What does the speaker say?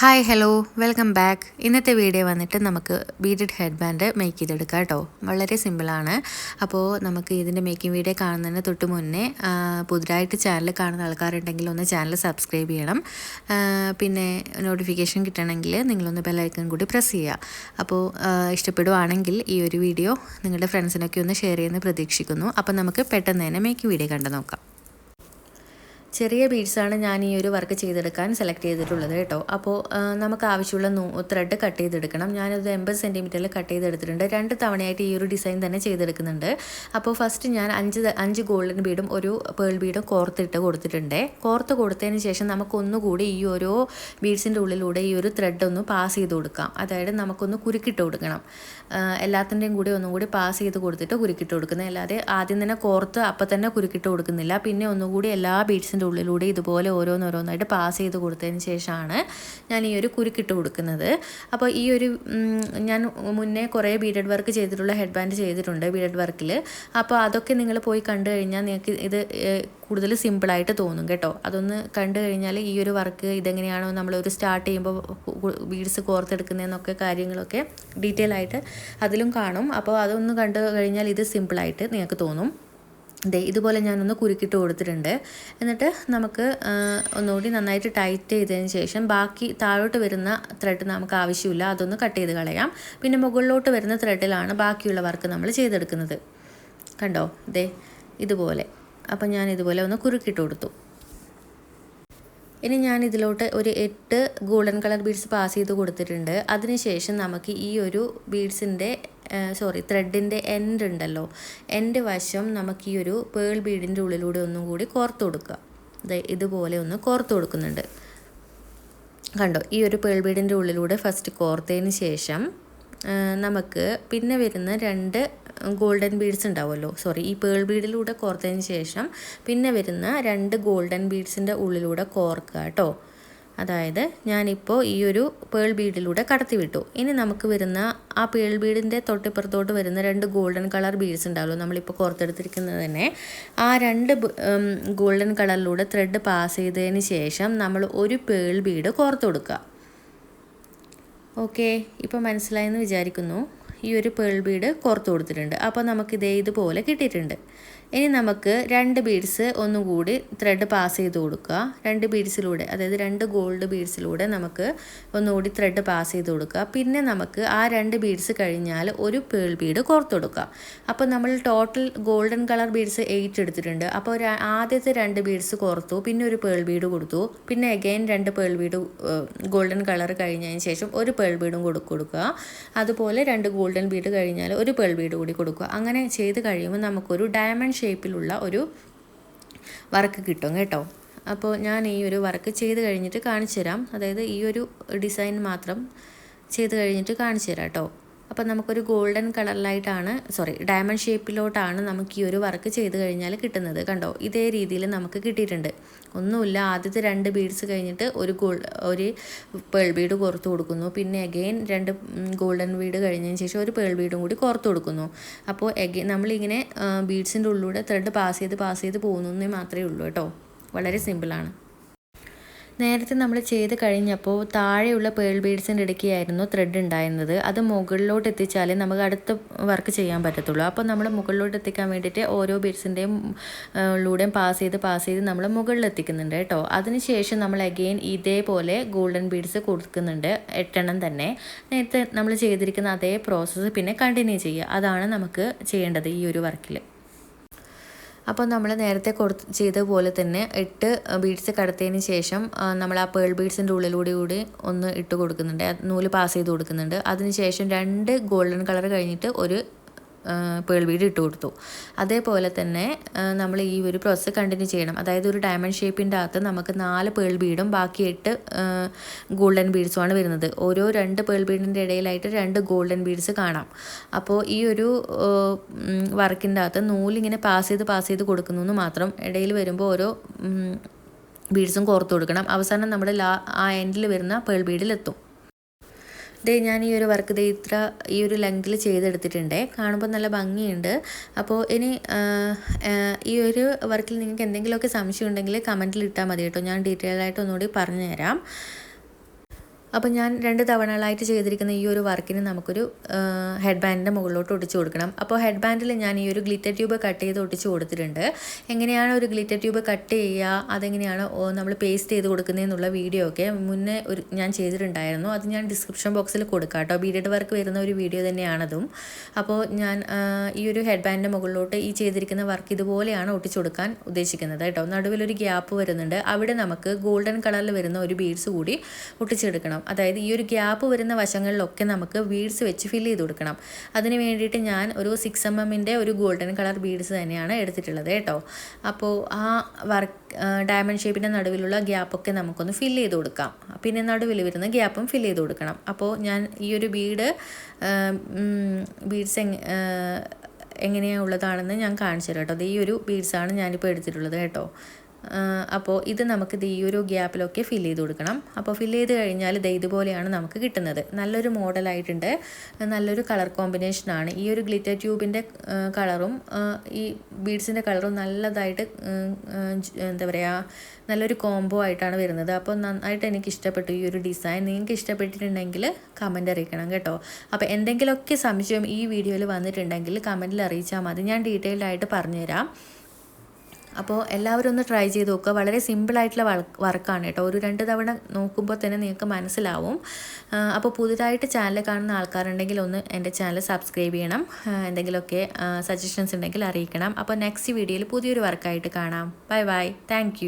Hi hello welcome back ഇന്നത്തെ video വന്നിട്ട് നമുക്ക് ബീഡഡ് ഹെഡ് ബാൻഡ് മേക്ക് ചെയ്തെടുക്കാം കേട്ടോ. വളരെ സിമ്പിളാണ് അപ്പോൾ നമുക്ക് ഇതിന്റെ മേക്കിംഗ് വീഡിയോ കാണുന്നതിന് തൊട്ട് മുന്നേ പുതുതായിട്ട് ചാനൽ കാണുന്ന ആൾക്കാരുണ്ടെങ്കിൽ ഒന്ന് ചാനൽ സബ്സ്ക്രൈബ് ചെയ്യണം. പിന്നെ നോട്ടിഫിക്കേഷൻ കിട്ടണമെങ്കിൽ നിങ്ങളൊന്ന് ബെല്ലൈക്കൺ കൂടി പ്രസ് ചെയ്യുക. അപ്പോൾ ഇഷ്ടപ്പെടുവാണെങ്കിൽ ഈ ഒരു വീഡിയോ നിങ്ങളുടെ ഫ്രണ്ട്സിനൊക്കെ ഒന്ന് ഷെയർ ചെയ്യുന്ന പ്രതീക്ഷിക്കുന്നു. അപ്പോൾ നമുക്ക് പെട്ടെന്ന് തന്നെ മേക്കിംഗ് വീഡിയോ കണ്ടു നോക്കാം ചെറിയ ബീഡ്സാണ് ഞാൻ ഈ ഒരു വർക്ക് ചെയ്തെടുക്കാൻ സെലക്ട് ചെയ്തിട്ടുള്ളത് കേട്ടോ. അപ്പോൾ നമുക്ക് ആവശ്യമുള്ള ത്രെഡ് കട്ട് ചെയ്തെടുക്കണം. ഞാനത് എൺപത് സെന്റിമീറ്ററിൽ കട്ട് ചെയ്തെടുത്തിട്ടുണ്ട്. രണ്ട് തവണയായിട്ട് ഈ ഒരു ഡിസൈൻ തന്നെ ചെയ്തെടുക്കുന്നുണ്ട്. അപ്പോൾ ഫസ്റ്റ് ഞാൻ അഞ്ച് അഞ്ച് ഗോൾഡൻ ബീഡും ഒരു പേൾ ബീഡും കോർത്തിട്ട് കൊടുത്തിട്ടുണ്ട്. കോർത്ത് കൊടുത്തതിന് ശേഷം നമുക്കൊന്നുകൂടി ഈ ഓരോ ബീഡ്സിന്റെ ഉള്ളിലൂടെ ഈ ഒരു ത്രെഡ് ഒന്ന് പാസ് ചെയ്ത് കൊടുക്കാം. അതായത് നമുക്കൊന്ന് കുരുക്കിട്ട് കൊടുക്കണം. എല്ലാത്തിന്റെയും കൂടി ഒന്നും കൂടി പാസ് ചെയ്ത് കൊടുത്തിട്ട് കുരുക്കിട്ട് കൊടുക്കുന്നത്. അല്ലാതെ ആദ്യം തന്നെ കോർത്ത് അപ്പം തന്നെ കുരുക്കിട്ട് കൊടുക്കുന്നില്ല. പിന്നെ ഒന്നുകൂടി എല്ലാ ബീഡ്സിന്റെ ഉള്ളിലൂടെ ഇതുപോലെ ഓരോന്നോരോന്നായിട്ട് പാസ് ചെയ്ത് കൊടുത്തതിന് ശേഷമാണ് ഞാൻ ഈ ഒരു കുരുക്കിട്ട് കൊടുക്കുന്നത്. അപ്പോൾ ഈ ഒരു ഞാൻ മുന്നേ കുറേ ബീഡഡ് വർക്ക് ചെയ്തിട്ടുള്ള ഹെഡ് ബാൻഡ് ചെയ്തിട്ടുണ്ട് ബീഡഡ് വർക്കിൽ അപ്പോൾ അതൊക്കെ നിങ്ങൾ പോയി കണ്ടു കഴിഞ്ഞാൽ നിങ്ങൾക്ക് ഇത് കൂടുതൽ സിമ്പിളായിട്ട് തോന്നും കേട്ടോ. അതൊന്ന് കണ്ടു കഴിഞ്ഞാൽ ഈ ഒരു വർക്ക് ഇതെങ്ങനെയാണോ നമ്മളൊരു സ്റ്റാർട്ട് ചെയ്യുമ്പോൾ ബീഡ്സ് കോർത്തെടുക്കുന്നതെന്നൊക്കെ കാര്യങ്ങളൊക്കെ ഡീറ്റെയിൽ ആയിട്ട് അതിലും കാണും. അപ്പോൾ അതൊന്ന് കണ്ടു കഴിഞ്ഞാൽ ഇത് സിമ്പിളായിട്ട് നിങ്ങൾക്ക് തോന്നും. ദേ ഇതുപോലെ ഞാനൊന്ന് കുരുക്കിട്ട് കൊടുത്തിട്ടുണ്ട്. എന്നിട്ട് നമുക്ക് ഒന്നുകൂടി നന്നായിട്ട് ടൈറ്റ് ചെയ്തതിന് ശേഷം ബാക്കി താഴോട്ട് വരുന്ന ത്രെഡ് നമുക്ക് ആവശ്യമില്ല. അതൊന്ന് കട്ട് ചെയ്ത് കളയാം. പിന്നെ മുകളിലോട്ട് വരുന്ന ത്രെഡിലാണ് ബാക്കിയുള്ള വർക്ക് നമ്മൾ ചെയ്തെടുക്കുന്നത്. കണ്ടോ? ദേ ഇതുപോലെ. അപ്പം ഞാൻ ഇതുപോലെ ഒന്ന് കുരുക്കിട്ട് കൊടുത്തു. ഇനി ഞാൻ ഇതിലോട്ട് ഒരു എട്ട് ഗോൾഡൻ കളർ ബീഡ്സ് പാസ് ചെയ്ത് കൊടുത്തിട്ടുണ്ട്. അതിനുശേഷം നമുക്ക് ഈ ഒരു ബീഡ്സിന്റെ സോറി ത്രെഡിന്റെ എൻഡ് ഉണ്ടല്ലോ. എൻഡ് വശം നമുക്ക് ഈ ഒരു പേൾ ബീഡിന്റെ ഉള്ളിലൂടെ ഒന്നും കൂടി കോർത്ത് കൊടുക്കുക. ഇതുപോലെ ഒന്ന് കോർത്ത് കൊടുക്കുന്നുണ്ട്. കണ്ടോ? ഈ ഒരു പേൾ ബീഡിന്റെ ഉള്ളിലൂടെ ഫസ്റ്റ് കോർത്തതിന് ശേഷം നമുക്ക് പിന്നെ വരുന്ന രണ്ട് ഗോൾഡൻ ബീഡ്സ് ഉണ്ടാവുമല്ലോ. സോറി ഈ പേൾ ബീഡിലൂടെ കോർത്തതിന് ശേഷം പിന്നെ വരുന്ന രണ്ട് ഗോൾഡൻ ബീഡ്സിന്റെ ഉള്ളിലൂടെ കോർക്കുക കേട്ടോ. അതായത് ഞാനിപ്പോൾ ഈ ഒരു പേൾ ബീഡിലൂടെ കടത്തി വിട്ടു. ഇനി നമുക്ക് വരുന്ന ആ പേൾ ബീഡിന്റെ തൊട്ടിപ്പുറത്തോട്ട് വരുന്ന രണ്ട് ഗോൾഡൻ കളർ ബീഡ്സ് ഉണ്ടാവുമല്ലോ നമ്മളിപ്പോൾ കോർത്തെടുത്തിരിക്കുന്നത് തന്നെ. ആ രണ്ട് ഗോൾഡൻ കളറിലൂടെ ത്രെഡ് പാസ് ചെയ്തതിന് ശേഷം നമ്മൾ ഒരു പേൾ ബീഡ് കോർത്ത് കൊടുക്കുക. ഓക്കെ ഇപ്പോൾ മനസ്സിലായെന്ന് വിചാരിക്കുന്നു. ഈ ഒരു പേൾ ബീഡ് കോർത്ത് കൊടുത്തിട്ടുണ്ട്. അപ്പോൾ നമുക്കിതേ ഇതുപോലെ കിട്ടിയിട്ടുണ്ട്. ഇനി നമുക്ക് രണ്ട് ബീഡ്സ് ഒന്നുകൂടി ത്രെഡ് പാസ് ചെയ്ത് കൊടുക്കുക. രണ്ട് ബീഡ്സിലൂടെ അതായത് രണ്ട് ഗോൾഡ് ബീഡ്സിലൂടെ നമുക്ക് ഒന്നുകൂടി ത്രെഡ് പാസ് ചെയ്ത് കൊടുക്കുക. പിന്നെ നമുക്ക് ആ രണ്ട് ബീഡ്സ് കഴിഞ്ഞാൽ ഒരു പേൾ ബീഡ് കൊടുക്കുക. അപ്പോൾ നമ്മൾ total golden colour beads eight എടുത്തിട്ടുണ്ട്. അപ്പോൾ ആദ്യത്തെ രണ്ട് ബീഡ്സ് കോർത്തു പിന്നെ ഒരു പേൾ ബീഡ് കൊടുത്തു. പിന്നെ അഗൈൻ രണ്ട് പേൾ ബീഡ് ഗോൾഡൻ കളർ കഴിഞ്ഞതിന് ശേഷം ഒരു പേൾ ബീഡും കൊടു കൊടുക്കുക. അതുപോലെ രണ്ട് ഗോൾഡൻ ബീഡ് കഴിഞ്ഞാൽ ഒരു പേൾ ബീഡ് കൂടി കൊടുക്കുക. അങ്ങനെ ചെയ്ത് കഴിയുമ്പോൾ നമുക്കൊരു ഡയമണ്ട് ഷേപ്പിലുള്ള ഒരു വർക്ക് കിട്ടും കേട്ടോ. അപ്പോൾ ഞാൻ ഈ ഒരു വർക്ക് ചെയ്ത് കഴിഞ്ഞിട്ട് കാണിച്ചു തരാം അതായത് ഈ ഒരു ഡിസൈൻ മാത്രം ചെയ്ത് കഴിഞ്ഞിട്ട് കാണിച്ചു തരാം കേട്ടോ. അപ്പോൾ നമുക്കൊരു ഗോൾഡൻ കളറിലായിട്ടാണ് സോറി ഡയമണ്ട് ഷേപ്പിലോട്ടാണ് നമുക്ക് ഈ ഒരു വർക്ക് ചെയ്ത് കഴിഞ്ഞാൽ കിട്ടുന്നത്. കണ്ടോ? ഇതേ രീതിയിൽ നമുക്ക് കിട്ടിയിട്ടുണ്ട്. ഒന്നുമില്ല ആദ്യത്തെ രണ്ട് ബീഡ്സ് കഴിഞ്ഞിട്ട് ഒരു ഗോൾഡ് ഒരു പേൾ ബീഡ് കോർത്ത് കൊടുക്കുന്നു. പിന്നെ അഗെയിൻ രണ്ട് ഗോൾഡൻ ബീഡ് കഴിഞ്ഞതിന് ശേഷം ഒരു പേൾ ബീഡും കൂടി കോർത്ത് കൊടുക്കുന്നു. അപ്പോൾ അഗെയിൻ നമ്മളിങ്ങനെ ബീഡ്സിന്റെ ഉള്ളിലൂടെ ത്രെഡ് പാസ് ചെയ്ത് പാസ് ചെയ്ത് പോകുന്നേ മാത്രമേ ഉള്ളൂ കേട്ടോ. വളരെ സിമ്പിളാണ് നേരത്തെ നമ്മൾ ചെയ്ത് കഴിഞ്ഞപ്പോൾ താഴെയുള്ള പേൾ ബീഡ്സിന്റെ ഇടയ്ക്കായിരുന്നു ത്രെഡ് ഉണ്ടായിരുന്നത്. അത് മുകളിലോട്ട് എത്തിച്ചാലേ നമുക്ക് അടുത്ത വർക്ക് ചെയ്യാൻ പറ്റത്തുള്ളൂ. അപ്പോൾ നമ്മൾ മുകളിലോട്ട് എത്തിക്കാൻ വേണ്ടിയിട്ട് ഓരോ ബീഡ്സിന്റെയും ലൂടെയും പാസ് ചെയ്ത് പാസ് ചെയ്ത് നമ്മൾ മുകളിൽ എത്തിക്കുന്നുണ്ട് കേട്ടോ. അതിനുശേഷം നമ്മൾ അഗെയിൻ ഇതേപോലെ ഗോൾഡൻ ബീഡ്സ് കൊടുക്കുന്നുണ്ട് എട്ടെണ്ണം തന്നെ. നേരത്തെ നമ്മൾ ചെയ്തിരിക്കുന്ന അതേ പ്രോസസ്സ് പിന്നെ കണ്ടിന്യൂ ചെയ്യുക. അതാണ് നമുക്ക് ചെയ്യേണ്ടത് ഈ ഒരു വർക്കിൽ അപ്പോൾ നമ്മൾ നേരത്തെ കൊടുത്ത് ചെയ്ത പോലെ തന്നെ എട്ട് ബീഡ്സ് കടത്തിയതിന് ശേഷം നമ്മൾ ആ പേൾ ബീഡ്സിന്റെ ഉള്ളിലൂടെ കൂടി ഒന്ന് ഇട്ട് കൊടുക്കുന്നുണ്ട്. നൂൽ പാസ് ചെയ്ത് കൊടുക്കുന്നുണ്ട്. അതിനുശേഷം രണ്ട് ഗോൾഡൻ കളർ കഴിഞ്ഞിട്ട് ഒരു പേൾ ബീഡ് ഇട്ട് കൊടുത്തു. അതേപോലെ തന്നെ നമ്മൾ ഈ ഒരു പ്രോസസ്സ് കണ്ടിന്യൂ ചെയ്യണം. അതായത് ഒരു ഡയമണ്ട് ഷേപ്പിന്റെ അകത്ത് നമുക്ക് നാല് പേൾ ബീഡും ബാക്കി എട്ട് ഗോൾഡൻ ബീഡ്സുമാണ് വരുന്നത്. ഓരോ രണ്ട് പേൾ ബീഡിന്റെ ഇടയിലായിട്ട് രണ്ട് ഗോൾഡൻ ബീഡ്സ് കാണാം. അപ്പോൾ ഈ ഒരു വർക്കിന്റെ അകത്ത് നൂലിങ്ങനെ പാസ് ചെയ്ത് പാസ് ചെയ്ത് കൊടുക്കുന്നു എന്ന് മാത്രം ഇടയിൽ വരുമ്പോൾ ഓരോ ബീഡ്സും കോർത്ത് കൊടുക്കണം. അവസാനം നമ്മുടെ ലാ ആ എൻഡിൽ വരുന്ന പേൾ ബീഡിലെത്തും ദേ ഞാൻ ഈ ഒരു വർക്ക് ദേ ഇത്ര ഈ ഒരു ലെങ്തിൽ ചെയ്തെടുത്തിട്ടുണ്ട്. കാണുമ്പോൾ നല്ല ഭംഗിയുണ്ട്. അപ്പോൾ ഇനി ഈ ഒരു വർക്കിൽ നിങ്ങൾക്ക് എന്തെങ്കിലുമൊക്കെ സംശയം ഉണ്ടെങ്കിൽ കമന്റിൽ ഇട്ടാൽ മതി കേട്ടോ. ഞാൻ ഡീറ്റെയിൽ ആയിട്ട് ഒന്നുകൂടി പറഞ്ഞു തരാം അപ്പോൾ ഞാൻ രണ്ട് തവണകളായിട്ട് ചെയ്തിരിക്കുന്ന ഈ ഒരു വർക്കിന് നമുക്കൊരു ഹെഡ് ബാൻഡിന്റെ മുകളിലോട്ട് ഒട്ടിച്ചു കൊടുക്കണം. അപ്പോൾ ഹെഡ് ബാൻഡിൽ ഞാൻ ഈ ഒരു ഗ്ലിറ്റർ ട്യൂബ് കട്ട് ചെയ്ത് ഒട്ടിച്ച് കൊടുത്തിട്ടുണ്ട്. എങ്ങനെയാണ് ഒരു ഗ്ലിറ്റർ ട്യൂബ് കട്ട് ചെയ്യുക? അതെങ്ങനെയാണ് നമ്മൾ പേസ്റ്റ് ചെയ്ത് കൊടുക്കുന്നതെന്നുള്ള വീഡിയോ ഒക്കെ മുന്നേ ഒരു ഞാൻ ചെയ്തിട്ടുണ്ടായിരുന്നു. അത് ഞാൻ ഡിസ്ക്രിപ്ഷൻ ബോക്സിൽ കൊടുക്കാം കേട്ടോ. ബീഡഡ് വർക്ക് വരുന്ന ഒരു വീഡിയോ തന്നെയാണതും. അപ്പോൾ ഞാൻ ഈ ഒരു ഹെഡ് ബാൻഡിന്റെ മുകളിലോട്ട് ഈ ചെയ്തിരിക്കുന്ന വർക്ക് ഇതുപോലെയാണ് ഒട്ടിച്ചു കൊടുക്കാൻ ഉദ്ദേശിക്കുന്നത് കേട്ടോ. നടുവിലൊരു ഗ്യാപ്പ് വരുന്നുണ്ട്. അവിടെ നമുക്ക് ഗോൾഡൻ കളറിൽ വരുന്ന ഒരു ബീഡ്സ് കൂടി ഒട്ടിച്ചെടുക്കണം അതായത് ഈ ഒരു ഗ്യാപ്പ് വരുന്ന വശങ്ങളിലൊക്കെ നമുക്ക് ബീഡ്സ് വെച്ച് ഫില്ല് ചെയ്ത് കൊടുക്കണം. അതിന് വേണ്ടിയിട്ട് ഞാൻ ഒരു സിക്സ് എം എമ്മിന്റെ ഒരു ഗോൾഡൻ കളർ ബീഡ്സ് തന്നെയാണ് എടുത്തിട്ടുള്ളത് കേട്ടോ. അപ്പോൾ ആ വർക്ക് ഡയമണ്ട് ഷേപ്പിന്റെ നടുവിലുള്ള ഗ്യാപ്പൊക്കെ നമുക്കൊന്ന് ഫില്ല് ചെയ്ത് കൊടുക്കാം. പിന്നെ നടുവിൽ വരുന്ന ഗ്യാപ്പും ഫില്ല് ചെയ്ത് കൊടുക്കണം. അപ്പോൾ ഞാൻ ഈ ഒരു ബീഡ് ബീഡ്സ് എങ്ങനെയാണ് ഉള്ളതാണെന്ന് ഞാൻ കാണിച്ചു തരാം കേട്ടോ. അത് ഈ ഒരു ബീഡ്സാണ് ഞാനിപ്പോൾ എടുത്തിട്ടുള്ളത് കേട്ടോ. അപ്പോൾ ഇത് നമുക്ക് ഈ ഒരു ഗ്യാപ്പിലൊക്കെ ഫില്ല് ചെയ്ത് കൊടുക്കണം. അപ്പോൾ ഫില്ല് ചെയ്ത് കഴിഞ്ഞാൽ ഇത് ഇതുപോലെയാണ് നമുക്ക് കിട്ടുന്നത്. നല്ലൊരു മോഡലായിട്ടുണ്ട് നല്ലൊരു കളർ കോമ്പിനേഷനാണ് ഈ ഒരു ഗ്ലിറ്റർ ട്യൂബിന്റെ കളറും ഈ ബീഡ്സിന്റെ കളറും നല്ലതായിട്ട് എന്താ പറയുക നല്ലൊരു കോംബോ ആയിട്ടാണ് വരുന്നത്. അപ്പോൾ നന്നായിട്ട് എനിക്ക് ഇഷ്ടപ്പെട്ടു ഈ ഒരു ഡിസൈൻ നിങ്ങൾക്ക് ഇഷ്ടപ്പെട്ടിട്ടുണ്ടെങ്കിൽ കമന്റ് അറിയിക്കണം കേട്ടോ. അപ്പോൾ എന്തെങ്കിലുമൊക്കെ സംശയം ഈ വീഡിയോയിൽ വന്നിട്ടുണ്ടെങ്കിൽ കമന്റിൽ അറിയിച്ചാൽ മതി. ഞാൻ ഡീറ്റെയിൽഡ് ആയിട്ട് പറഞ്ഞുതരാം. അപ്പോൾ എല്ലാവരും ഒന്ന് ട്രൈ ചെയ്ത് നോക്കുക. വളരെ സിമ്പിളായിട്ടുള്ള വർക്കാണ് കേട്ടോ. ഒരു രണ്ട് തവണ നോക്കുമ്പോൾ തന്നെ നിങ്ങൾക്ക് മനസ്സിലാവും. അപ്പോൾ പുതുതായിട്ട് ചാനൽ കാണുന്ന ആൾക്കാരുണ്ടെങ്കിൽ ഒന്ന് എന്റെ ചാനൽ സബ്സ്ക്രൈബ് ചെയ്യണം. എന്തെങ്കിലുമൊക്കെ സജഷൻസ് ഉണ്ടെങ്കിൽ അറിയിക്കണം. അപ്പോൾ നെക്സ്റ്റ് വീഡിയോയിൽ പുതിയൊരു വർക്കായിട്ട് കാണാം. Bye bye thank